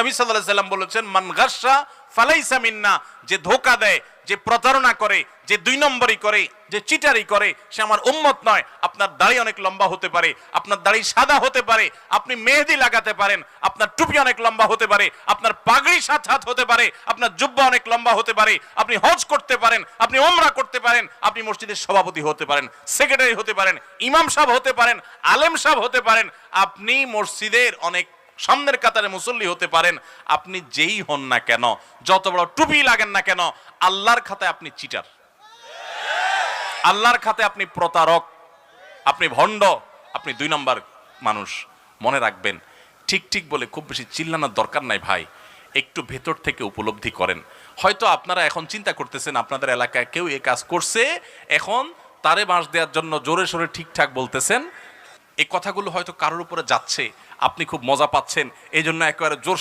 নবী সাল্লাল্লাহু সাল্লাম বলেছেন, মান গাসা ফালাইসা মিন্না যে ধোকা দেয়, যে প্রতারণা করে, যে দুই নম্বরই করে, যে চিটারি করে, সে আমার উম্মত নয়। আপনার দাড়ি অনেক লম্বা হতে পারে, আপনার দাড়ি সাদা হতে পারে, আপনি মেহেদি লাগাতে পারেন, আপনার টুপি অনেক লম্বা হতে পারে, আপনার পাগড়ি সাত হাত হতে পারে, আপনার জুব্বা অনেক লম্বা হতে পারে, আপনি হজ করতে পারেন, আপনি ওমরা করতে পারেন, আপনি মসজিদের সভাপতি হতে পারেন, সেক্রেটারি হতে পারেন, ইমাম সাহেব হতে পারেন, আলেম সাহেব হতে পারেন, আপনি মসজিদের অনেক সামনের কাতারে মুসল্লি হতে পারেন, আপনি যেই হন না কেন, যত বড় টুপি লাগেন না কেন, আল্লাহর খাতায় আপনি চিটার। আল্লাহর খাতে আপনি প্রতারক, আপনি ভণ্ড, আপনি দুই নম্বর মানুষ। মনে রাখবেন, ঠিক ঠিক বলে খুব বেশি চিল্লানোর দরকার নাই ভাই, একটু ভেতর থেকে উপলব্ধি করেন। হয়তো আপনারা এখন চিন্তা করতেছেন, আপনাদের এলাকায় কেউ এ কাজ করছে, এখন তারে বাঁশ দেওয়ার জন্য জোরে সোরে ঠিকঠাক বলতেছেন এই কথাগুলো হয়তো কারোর উপরে যাচ্ছে আপনি খুব মজা পাচ্ছেন এই জন্য একেবারে জোর